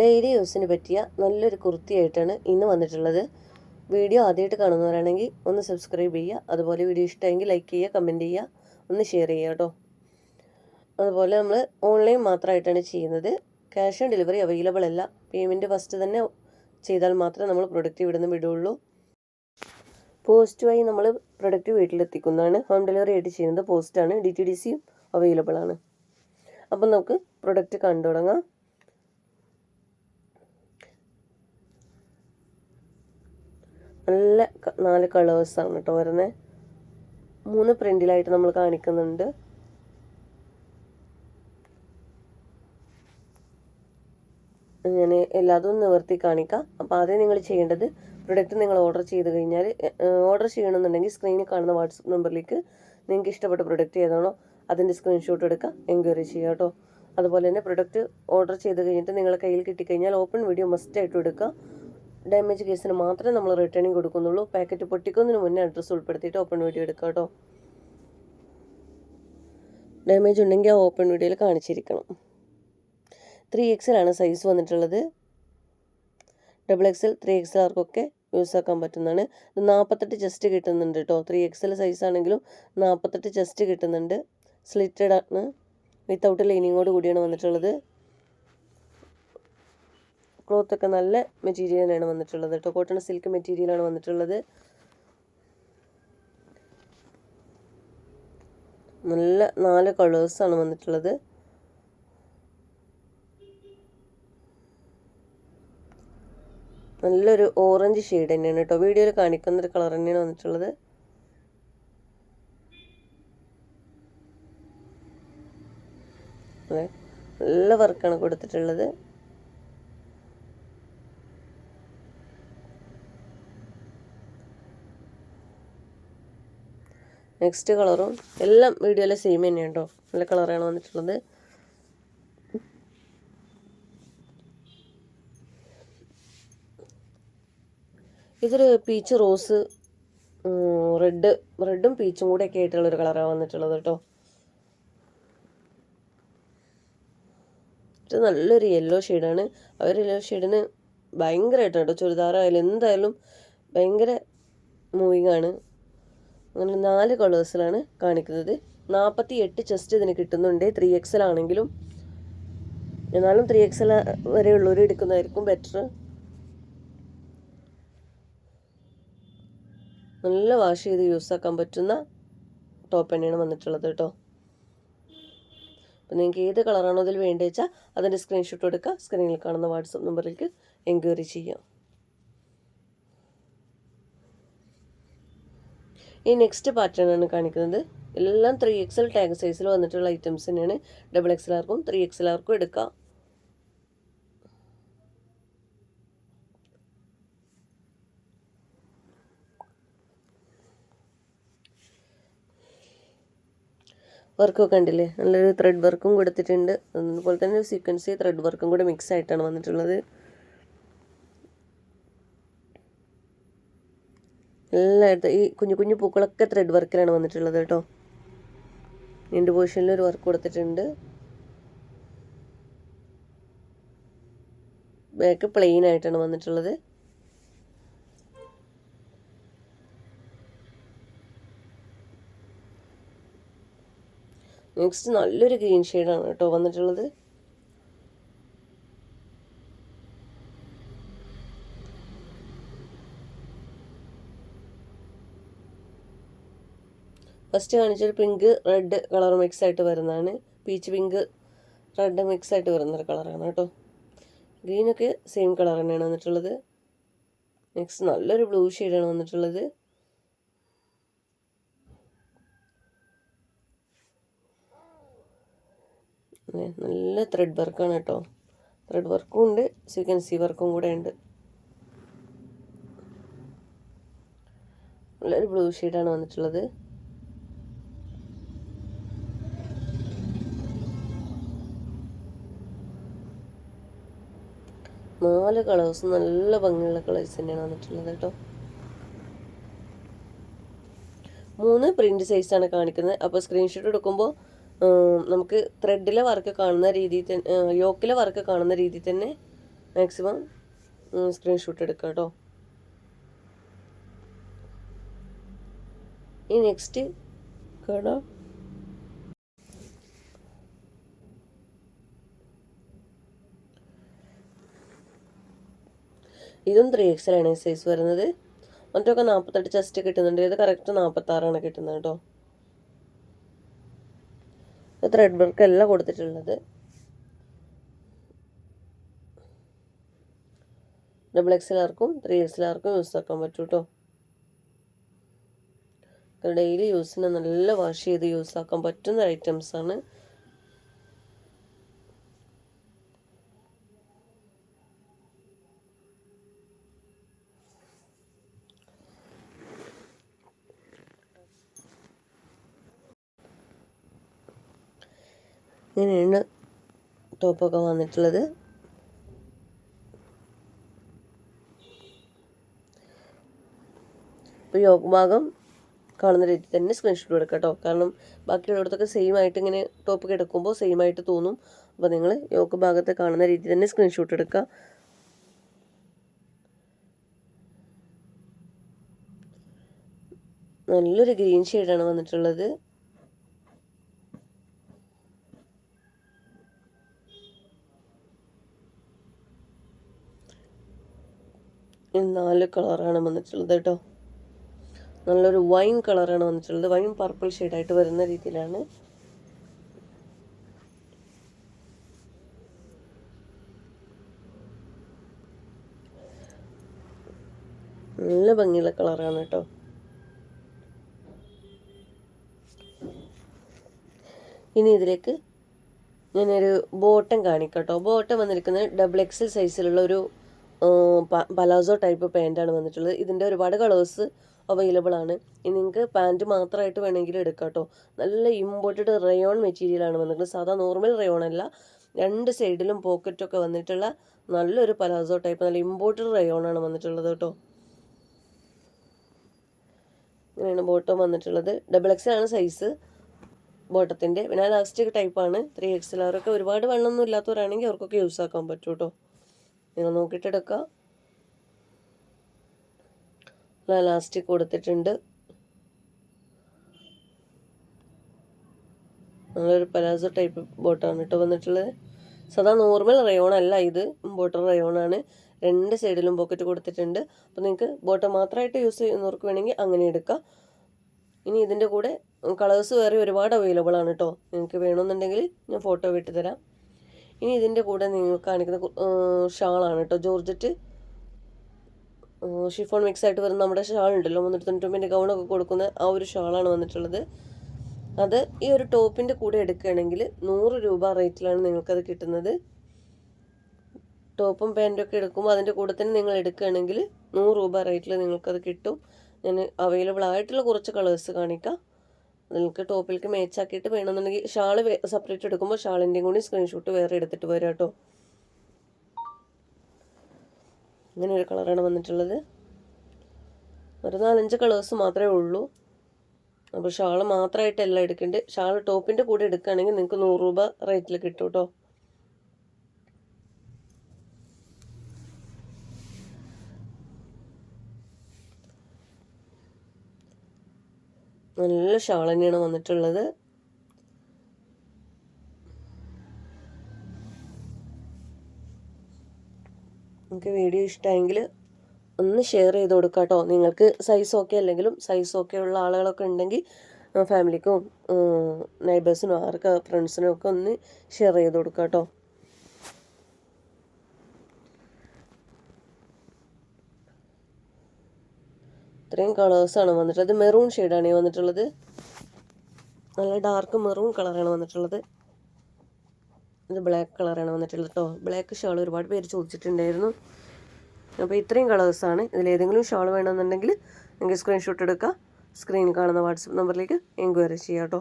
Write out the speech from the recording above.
Daily യൂസിന് പറ്റിയ നല്ലൊരു കുർത്തിയായിട്ടാണ് ഇന്ന് വന്നിട്ടുള്ളത്. വീഡിയോ ആദ്യമായിട്ട് കാണുന്നവരാണെങ്കിൽ ഒന്ന് സബ്സ്ക്രൈബ് ചെയ്യുക. അതുപോലെ വീഡിയോ ഇഷ്ടമെങ്കിൽ ലൈക്ക് ചെയ്യുക കമന്റ് ചെയ്യുക ഒന്ന് ഷെയർ ചെയ്യുക കേട്ടോ. അതുപോലെ നമ്മൾ ഓൺലൈൻ മാത്രമായിട്ടാണ് ചെയ്യുന്നത്. ക്യാഷ് ഓൺ ഡെലിവറി അവൈലബിൾ അല്ല. പേയ്മെന്റ് ഫസ്റ്റ് തന്നെ ചെയ്താൽ മാത്രമേ നമ്മൾ പ്രൊഡക്റ്റ് ഇവിടുന്ന് പോസ്റ്റ് വഴി നമ്മൾ പ്രൊഡക്റ്റ് വീട്ടിലെത്തിക്കുന്നതാണ്. ഹോം ഡെലിവറി ആയിട്ട് ചെയ്യുന്നത് പോസ്റ്റാണ് ഡി ടി ഡി സിയും അവൈലബിൾ ആണ്. അപ്പം നമുക്ക് പ്രൊഡക്റ്റ് കണ്ടു തുടങ്ങാം നല്ല നാല് കളേഴ്സാണ് കേട്ടോ വരുന്നത് മൂന്ന് പ്രിന്റിലായിട്ട് നമ്മൾ കാണിക്കുന്നുണ്ട്. ഞാൻ എല്ലാതും നിവർത്തി കാണിക്കാം. അപ്പോൾ ആദ്യം നിങ്ങൾ ചെയ്യേണ്ടത് പ്രൊഡക്റ്റ് നിങ്ങൾ ഓർഡർ ചെയ്ത് കഴിഞ്ഞാൽ ഓർഡർ ചെയ്യണമെന്നുണ്ടെങ്കിൽ സ്ക്രീനിൽ കാണുന്ന വാട്സപ്പ് നമ്പറിലേക്ക് നിങ്ങൾക്ക് ഇഷ്ടപ്പെട്ട പ്രൊഡക്റ്റ് ഏതാണോ അതിന്റെ സ്ക്രീൻഷോട്ട് എടുക്കുക എൻക്വയറി ചെയ്യുക കേട്ടോ അതുപോലെ തന്നെ പ്രൊഡക്റ്റ് ഓർഡർ ചെയ്ത് കഴിഞ്ഞിട്ട് നിങ്ങളുടെ കയ്യിൽ കിട്ടിക്കഴിഞ്ഞാൽ ഓപ്പൺ വീഡിയോ മസ്റ്റായിട്ടും എടുക്കുക ഡാമേജ് കേസിന് മാത്രമേ നമ്മൾ റിട്ടേണിങ് കൊടുക്കുന്നുള്ളൂ. പാക്കറ്റ് പൊട്ടിക്കുന്നതിന് മുന്നേ അഡ്രസ്സ് ഉൾപ്പെടുത്തിയിട്ട് ഓപ്പൺ വീഡിയോ എടുക്കുക കേട്ടോ. ഡാമേജ് ഉണ്ടെങ്കിൽ ആ ഓപ്പൺ വീഡിയോയിൽ കാണിച്ചിരിക്കണം. ത്രീ എക്സലാണ് സൈസ് വന്നിട്ടുള്ളത്. ഡബിൾ എക്സൽ ത്രീ എക്സൽ ആർക്കൊക്കെ യൂസ് ആക്കാൻ പറ്റുന്നതാണ്. ഇത് നാൽപ്പത്തെട്ട് ചെസ്റ്റ് കിട്ടുന്നുണ്ട് കേട്ടോ. ത്രീ എക്സൽ സൈസ് ആണെങ്കിലും നാൽപ്പത്തെട്ട് ചെസ്റ്റ് കിട്ടുന്നുണ്ട്. സ്ലിറ്റഡ് ആണ്. വിത്തൗട്ട് ലൈനിങ്ങോട് കൂടിയാണ് വന്നിട്ടുള്ളത്. ക്ലോത്ത് ഒക്കെ നല്ല മെറ്റീരിയലാണ് വന്നിട്ടുള്ളത് കേട്ടോ കോട്ടൺ സിൽക്ക് മെറ്റീരിയലാണ് വന്നിട്ടുള്ളത്. നല്ല നാല് കളേഴ്സാണ് വന്നിട്ടുള്ളത്. നല്ലൊരു ഓറഞ്ച് ഷെയ്ഡ് തന്നെയാണ് കേട്ടോ വീഡിയോയിൽ കാണിക്കുന്ന ഒരു കളർ തന്നെയാണ് വന്നിട്ടുള്ളത്. നല്ല വർക്കാണ് കൊടുത്തിട്ടുള്ളത്. നെക്സ്റ്റ് കളറും എല്ലാം വീഡിയോയിലെ സെയിം തന്നെയാണ് കേട്ടോ നല്ല കളറാണ് വന്നിട്ടുള്ളത്. ഇതൊരു പീച്ച് റോസ് റെഡ് റെഡും പീച്ചും കൂടെ ഒക്കെ ആയിട്ടുള്ളൊരു കളറാണ് വന്നിട്ടുള്ളത് കേട്ടോ ഇത് നല്ലൊരു യെല്ലോ ഷെയ്ഡാണ് ആ ഒരു യെല്ലോ ഷെയ്ഡിന് ഭയങ്കരമായിട്ടാണ് കേട്ടോ ചുരിദാറായാലും എന്തായാലും ഭയങ്കര മൂവിങ് ആണ്. അങ്ങനെ നാല് കളേഴ്സിലാണ് കാണിക്കുന്നത്. നാൽപ്പത്തി എട്ട് ചെസ്റ്റ് ഇതിന് കിട്ടുന്നുണ്ട്. ത്രീ എക്സൽ ആണെങ്കിലും. എന്നാലും ത്രീ എക്സൽ വരെ ഉള്ളവർ എടുക്കുന്നതായിരിക്കും ബെറ്റർ നല്ല വാഷ് ചെയ്ത് യൂസ് ആക്കാൻ പറ്റുന്ന ടോപ്പ് തന്നെയാണ് വന്നിട്ടുള്ളത് കേട്ടോ. അപ്പം നിങ്ങൾക്ക് ഏത് കളറാണോ അതിൽ വേണ്ടി വെച്ചാൽ അതിന്റെ സ്ക്രീൻഷോട്ട് എടുക്കുക സ്ക്രീനിൽ കാണുന്ന വാട്സപ്പ് നമ്പറിലേക്ക് എൻക്വയറി ചെയ്യാം. ഈ നെക്സ്റ്റ് പാറ്റേൺ ആണ് കാണിക്കുന്നത്. എല്ലാം ത്രീ എക്സൽ ടാഗ് സൈസിൽ വന്നിട്ടുള്ള ഐറ്റംസ് തന്നെയാണ്. ഡബിൾ എക്സൽ ആർക്കും ത്രീ എക്സൽ ആർക്കും എടുക്കാം. വർക്ക് കണ്ടില്ലേ? നല്ലൊരു ത്രെഡ് വർക്കും കൊടുത്തിട്ടുണ്ട്. അതുപോലെ തന്നെ സീക്വൻസി ത്രെഡ് വർക്കും കൂടെ മിക്സ് ആയിട്ടാണ് വന്നിട്ടുള്ളത്. എല്ലായിടത്തും ഈ കുഞ്ഞു കുഞ്ഞു പൂക്കളൊക്കെ ത്രെഡ് വർക്കിലാണ് വന്നിട്ടുള്ളത് കേട്ടോ. രണ്ട് പോർഷനിൽ ഒരു വർക്ക് കൊടുത്തിട്ടുണ്ട്. ബാക്ക് പ്ലെയിൻ ആയിട്ടാണ് വന്നിട്ടുള്ളത്. നെക്സ്റ്റ് നല്ലൊരു ഗ്രീൻ ഷെയ്ഡാണ് കേട്ടോ വന്നിട്ടുള്ളത്. ഫസ്റ്റ് കാണിച്ചൊരു പിങ്ക് റെഡ് കളർ മിക്സ് ആയിട്ട് വരുന്നതാണ്. പീച്ച് പിങ്ക് റെഡ് മിക്സ് ആയിട്ട് വരുന്നൊരു കളറാണ് കേട്ടോ. ഗ്രീനൊക്കെ സെയിം കളർ തന്നെയാണ് വന്നിട്ടുള്ളത്. നെക്സ്റ്റ് നല്ലൊരു ബ്ലൂ ഷെയ്ഡാണ് വന്നിട്ടുള്ളത്. നല്ല ത്രെഡ് വർക്കാണ് കേട്ടോ. ത്രെഡ് വർക്കും ഉണ്ട്. സീക്വൻസി വർക്കും കൂടെ ഉണ്ട്. നല്ലൊരു ബ്ലൂ ഷെയ്ഡാണ് വന്നിട്ടുള്ളത്. നാല് കളേഴ്സ് നല്ല ഭംഗിയുള്ള കളേഴ്സ് തന്നെയാണ് വന്നിട്ടുള്ളത് കേട്ടോ. മൂന്ന് പ്രിന്റ് സൈസാണ് കാണിക്കുന്നത്. അപ്പോൾ സ്ക്രീൻഷോട്ട് എടുക്കുമ്പോൾ നമുക്ക് ത്രെഡിലെ വർക്ക് കാണുന്ന രീതിയിൽ തന്നെ യോക്കിലെ വർക്ക് കാണുന്ന രീതിയിൽ തന്നെ മാക്സിമം സ്ക്രീൻഷോട്ട് എടുക്കുക കേട്ടോ. ഈ നെക്സ്റ്റ് കാണാം. ഇതും ത്രീ എക്സലാണ് സൈസ് വരുന്നത്? മറ്റൊക്കെ നാൽപ്പത്തെട്ട് ചെസ്റ്റ് കിട്ടുന്നുണ്ട്. ഇത് കറക്റ്റ് നാൽപ്പത്താറാണ് കിട്ടുന്നത് കേട്ടോ ത്രെഡ് വർക്ക് അല്ല കൊടുത്തിട്ടുള്ളത്. ഡബിൾ എക്സ് എക്സിലാർക്കും ത്രീ എക്സിലാർക്കും യൂസ് ആക്കാൻ പറ്റും കേട്ടോ ഡെയിലി യൂസിന് നല്ല വാഷ് ചെയ്ത് യൂസ് ആക്കാൻ പറ്റുന്ന ഐറ്റംസ് ഇങ്ങനെയാണ് ടോപ്പൊക്കെ വന്നിട്ടുള്ളത്. ഇപ്പോൾ യോഗ ഭാഗം കാണുന്ന രീതി തന്നെ സ്ക്രീൻഷോട്ട് എടുക്കുക കേട്ടോ. കാരണം ബാക്കിയുള്ളിടത്തൊക്കെ സെയിം ആയിട്ട് ഇങ്ങനെ ടോപ്പ് കിടക്കുമ്പോൾ സെയിം ആയിട്ട് തോന്നും. അപ്പോൾ നിങ്ങൾ യോഗ ഭാഗത്ത് കാണുന്ന രീതി തന്നെ സ്ക്രീൻഷോട്ട് എടുക്കുക നല്ലൊരു ഗ്രീൻ ഷെയ്ഡാണ് വന്നിട്ടുള്ളത്. നാല് കളറാണ് വന്നിട്ടുള്ളത് കേട്ടോ നല്ലൊരു വൈൻ കളറാണ് വന്നിട്ടുള്ളത്. വൈൻ പർപ്പിൾ ഷെയ്ഡായിട്ട് വരുന്ന രീതിയിലാണ്. നല്ല ഭംഗിയുള്ള കളറാണ് കേട്ടോ ഇനി ഇതിലേക്ക് ഞാനൊരു ബോട്ടം കാണിക്കാം കേട്ടോ ബോട്ടം വന്നിരിക്കുന്നത് ഡബിൾ എക്സൽ സൈസിലുള്ള ഒരു പലാസോ ടൈപ്പ് പാന്റാണ് വന്നിട്ടുള്ളത്. ഇതിന്റെ ഒരുപാട് കളേഴ്സ് അവൈലബിൾ ആണ്. ഇനി നിങ്ങൾക്ക് പാന്റ് മാത്രമായിട്ട് വേണമെങ്കിൽ എടുക്കാം കേട്ടോ നല്ല ഇമ്പോർട്ടഡ് റയോൺ മെറ്റീരിയലാണ് വന്നിട്ടുള്ളത്. സാധാ നോർമൽ റയോൺ അല്ല. രണ്ട് സൈഡിലും പോക്കറ്റൊക്കെ വന്നിട്ടുള്ള നല്ലൊരു പലാസോ ടൈപ്പ് നല്ല ഇമ്പോർട്ടഡ് റയോൺ ആണ് വന്നിട്ടുള്ളത് കേട്ടോ ഇങ്ങനെയാണ് ബോട്ടം വന്നിട്ടുള്ളത്. ഡബിൾ എക്സ് ആണ് സൈസ് ബോട്ടത്തിന്റെ പിന്നെ ലാസ്റ്റിക് ടൈപ്പാണ് ത്രീ എക്സ് അവരൊക്കെ ഒരുപാട് വെള്ളമൊന്നും ഇല്ലാത്തവരാണെങ്കിൽ അവർക്കൊക്കെ യൂസ് ആക്കാൻ പറ്റും കേട്ടോ നിങ്ങൾ നോക്കിയിട്ട് എടുക്കുക ലാസ്റ്റിക് കൊടുത്തിട്ടുണ്ട്. നല്ലൊരു പലാസോ ടൈപ്പ് ബോട്ടാണ് കേട്ടോ വന്നിട്ടുള്ളത്. സാധാ നോർമൽ റയോൺ അല്ല ഇത്. ബോട്ടർ റയോൺ ആണ്. രണ്ട് സൈഡിലും പോക്കറ്റ് കൊടുത്തിട്ടുണ്ട്. അപ്പോൾ നിങ്ങൾക്ക് ബോട്ടം മാത്രമായിട്ട് യൂസ് ചെയ്യുന്നവർക്ക് വേണമെങ്കിൽ അങ്ങനെ എടുക്കാം. ഇനി ഇതിന്റെ കൂടെ കളേഴ്സ് വേറെ ഒരുപാട് അവൈലബിൾ ആണ് കേട്ടോ. നിങ്ങൾക്ക് വേണമെന്നുണ്ടെങ്കിൽ ഞാൻ ഫോട്ടോ വിട്ട് തരാം. ഇനി ഇതിന്റെ കൂടെ നിങ്ങൾ കാണിക്കുന്ന ഷാളാണ് കേട്ടോ. ജോർജറ്റ് ഷിഫോൺ മിക്സ് ആയിട്ട് വരുന്ന നമ്മുടെ ഷാൾ ഉണ്ടല്ലോ മുന്നൂറ്റി തൊണ്ണൂറ്റൊമ്പതിന്റെ ഗൗണൊക്കെ കൊടുക്കുന്ന ആ ഒരു ഷാളാണ് വന്നിട്ടുള്ളത്. അത് ഈ ഒരു ടോപ്പിന്റെ കൂടെ എടുക്കുകയാണെങ്കിൽ നൂറ് രൂപ റേറ്റിലാണ് നിങ്ങൾക്കത് കിട്ടുന്നത്. ടോപ്പും പാന്റും ഒക്കെ എടുക്കുമ്പോൾ അതിന്റെ കൂടെ തന്നെ നിങ്ങൾ എടുക്കുകയാണെങ്കിൽ നൂറ് രൂപ റേറ്റിൽ നിങ്ങൾക്കത് കിട്ടും. ഞാൻ അവൈലബിൾ ആയിട്ടുള്ള കുറച്ച് കളേഴ്സ് കാണിക്കാം. നിങ്ങൾക്ക് ടോപ്പിലേക്ക് മേച്ചാക്കിയിട്ട് വേണമെന്നുണ്ടെങ്കിൽ ഷാൾ സെപ്പറേറ്റ് എടുക്കുമ്പോൾ ഷാളിന്റെയും കൂടി സ്ക്രീൻഷോട്ട് വേറെ എടുത്തിട്ട് വരാം കേട്ടോ. ഇങ്ങനെ ഒരു കളറാണ് വന്നിട്ടുള്ളത്. ഒരു നാലഞ്ച് കളേഴ്സ് മാത്രമേ ഉള്ളൂ. അപ്പോൾ ഷാൾ മാത്രമായിട്ടല്ല എടുക്കേണ്ടത് ഷാൾ ടോപ്പിന്റെ കൂടെ എടുക്കുകയാണെങ്കിൽ നിങ്ങൾക്ക് നൂറ് രൂപ റേറ്റിൽ കിട്ടും കേട്ടോ. നല്ല ഷാൾ തന്നെയാണ് വന്നിട്ടുള്ളത്. നിങ്ങൾക്ക് വീഡിയോ ഇഷ്ടമായെങ്കിൽ ഒന്ന് ഷെയർ ചെയ്ത് കൊടുക്കാം കേട്ടോ. നിങ്ങൾക്ക് സൈസ് ഓക്കെ അല്ലെങ്കിലും സൈസ് ഓക്കെ ഉള്ള ആളുകളൊക്കെ ഉണ്ടെങ്കിൽ ഫാമിലിക്കും നൈബേഴ്സിനും ആർക്കും ഫ്രണ്ട്സിനും ഒക്കെ ഒന്ന് ഷെയർ ചെയ്ത് കൊടുക്കാം കേട്ടോ. ഇത്രയും കളേഴ്സാണ് വന്നിട്ടുള്ളത്. മെറൂൺ ഷെയ്ഡാണ് ഈ വന്നിട്ടുള്ളത്. നല്ല ഡാർക്ക് മെറൂൺ കളറാണ് വന്നിട്ടുള്ളത്. ഇത് ബ്ലാക്ക് കളറാണ് വന്നിട്ടുള്ളത് കേട്ടോ ബ്ലാക്ക് ഷാൾ ഒരുപാട് പേര് ചോദിച്ചിട്ടുണ്ടായിരുന്നു. അപ്പോൾ ഇത്രയും കളേഴ്സാണ് ഇതിലേതെങ്കിലും ഷാൾ വേണമെന്നുണ്ടെങ്കിൽ നിങ്ങൾക്ക് സ്ക്രീൻഷോട്ട് എടുക്കുക സ്ക്രീനിൽ കാണുന്ന വാട്സപ്പ് നമ്പറിലേക്ക് എൻക്വയറി ചെയ്യാം കേട്ടോ